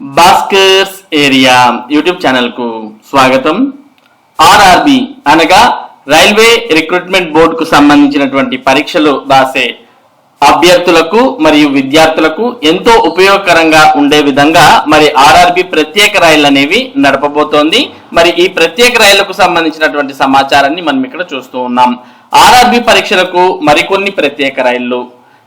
Bhaskar's area YouTube ఛానల్కు స్వాగతం. RRB అనగా రైల్వే రిక్రూట్మెంట్ బోర్డుకు సంబంధించినటువంటి పరీక్షలు రాసే అభ్యర్థులకు మరియు విద్యార్థులకు ఎంతో ఉపయోగకరంగా ఉండే విధంగా మరి ఆర్ఆర్బి ప్రత్యేక రైళ్ళు అనేవి నడపబోతోంది. మరి ఈ ప్రత్యేక రైళ్ళకు సంబంధించినటువంటి సమాచారాన్ని మనం ఇక్కడ చూస్తూ ఉన్నాం. ఆర్ఆర్బి పరీక్షలకు మరికొన్ని ప్రత్యేక రైళ్ళు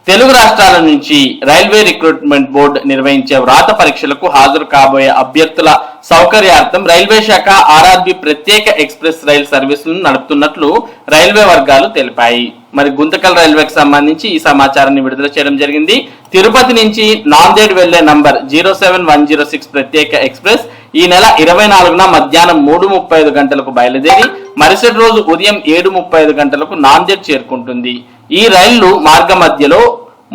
తెలుగు రాష్ట్రాల నుంచి రైల్వే రిక్రూట్మెంట్ బోర్డు నిర్వహించే వ్రాత పరీక్షలకు హాజరు కాబోయే అభ్యర్థుల సౌకర్యార్థం రైల్వే శాఖ ఆర్ఆర్బి ప్రత్యేక ఎక్స్ప్రెస్ రైలు సర్వీసులను నడుపుతున్నట్లు రైల్వే వర్గాలు తెలిపాయి. మరి గుంతకల్ రైల్వేకి సంబంధించి ఈ సమాచారాన్ని విడుదల చేయడం జరిగింది. తిరుపతి నుంచి నాందేడ్ వెళ్ళే number zero seven one zero six ప్రత్యేక ఎక్స్ప్రెస్ ఈ నెల ఇరవై నాలుగున మధ్యాహ్నం మూడు ముప్పై ఐదు గంటలకు బయలుదేరి మరుసటి రోజు ఉదయం ఏడు ముప్పై ఐదు గంటలకు నాందేడ్ చేరుకుంటుంది. ఈ రైళ్ళు మార్గ మధ్యలో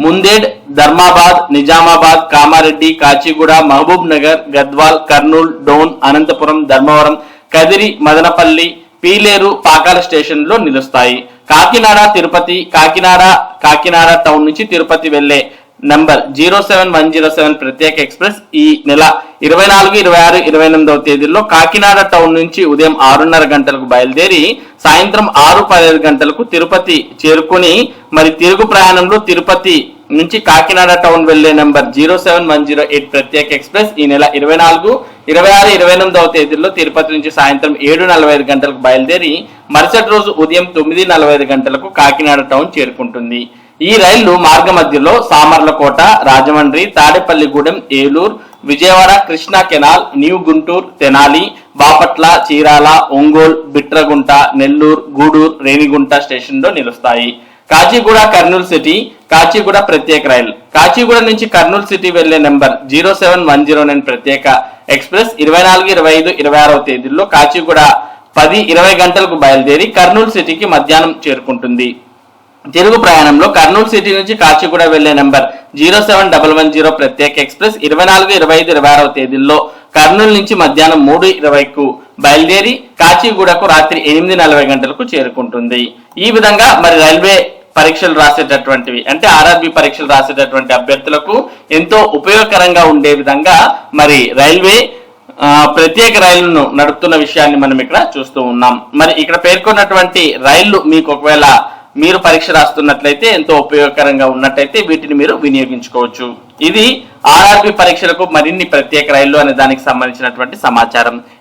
ముందేడ్ ధర్మాబాద్ నిజామాబాద్ కామారెడ్డి కాచిగూడ మహబూబ్ నగర్ గద్వాల్ కర్నూల్ డోన్ అనంతపురం ధర్మవరం కదిరి మదనపల్లి పీలేరు పాకాల స్టేషన్లో నిలుస్తాయి. కాకినాడ తిరుపతి కాకినాడ కాకినాడ టౌన్ నుంచి తిరుపతి వెళ్ళే number zero seven one zero seven ప్రత్యేక ఎక్స్ప్రెస్ ఈ నెల ఇరవై నాలుగు ఇరవై ఆరు ఇరవై ఎనిమిదవ తేదీల్లో కాకినాడ టౌన్ నుంచి ఉదయం ఆరున్నర గంటలకు బయలుదేరి సాయంత్రం ఆరు పదిహేను గంటలకు తిరుపతి చేరుకుని మరి తిరుగు ప్రయాణంలో తిరుపతి నుంచి కాకినాడ టౌన్ వెళ్ళే number zero seven one zero eight ప్రత్యేక ఎక్స్ప్రెస్ ఈ నెల ఇరవై నాలుగు ఇరవై ఆరు ఇరవై ఎనిమిదవ తేదీల్లో తిరుపతి నుంచి సాయంత్రం ఏడు నలభై ఐదు గంటలకు బయలుదేరి మరుసటి రోజు ఉదయం తొమ్మిది నలభై ఐదు గంటలకు కాకినాడ టౌన్ చేరుకుంటుంది. ఈ రైళ్ళు మార్గ మధ్యలో సామర్లకోట రాజమండ్రి తాడేపల్లిగూడెం ఏలూరు విజయవాడ కృష్ణా కెనాల్ న్యూ గుంటూరు తెనాలి బాపట్ల చీరాల ఒంగోలు బిట్రగుంట నెల్లూరు గూడూరు రేణిగుంట స్టేషన్లో నిలుస్తాయి. కాజీగూడ కర్నూలు సిటీ కాచిగూడ ప్రత్యేక రైలు. కాచిగూడ నుంచి కర్నూలు సిటీ వెళ్ళే number zero seven one zero nine ప్రత్యేక ఎక్స్ప్రెస్ ఇరవై నాలుగు ఇరవై ఐదు ఇరవై ఆరవ తేదీల్లో కాచిగూడ పది ఇరవై గంటలకు బయలుదేరి కర్నూలు సిటీకి మధ్యాహ్నం చేరుకుంటుంది. తిరుగు ప్రయాణంలో కర్నూలు సిటీ నుంచి కాచిగూడ వెళ్ళే number zero seven double one zero ప్రత్యేక ఎక్స్ప్రెస్ ఇరవై నాలుగు ఇరవై ఐదు ఇరవై ఆరవ తేదీల్లో కర్నూలు నుంచి మధ్యాహ్నం మూడు ఇరవైకు బయలుదేరి కాచిగూడకు రాత్రి ఎనిమిది నలభై గంటలకు చేరుకుంటుంది. ఈ విధంగా మరి రైల్వే పరీక్షలు రాసేటటువంటివి. అంటే ఆర్ఆర్బి పరీక్షలు రాసేటటువంటి అభ్యర్థులకు ఎంతో ఉపయోగకరంగా ఉండే విధంగా మరి రైల్వే ప్రత్యేక రైళ్ళను నడుపుతున్న విషయాన్ని మనం ఇక్కడ చూస్తూ ఉన్నాం. మరి ఇక్కడ పేర్కొన్నటువంటి రైళ్ళు మీకు ఒకవేళ మీరు పరీక్ష రాస్తున్నట్లయితే ఎంతో ఉపయోగకరంగా ఉన్నట్టయితే వీటిని మీరు వినియోగించుకోవచ్చు. ఇది ఆర్ఆర్బి పరీక్షలకు మరిన్ని ప్రత్యేక రైళ్ళు అనే దానికి సంబంధించినటువంటి సమాచారం.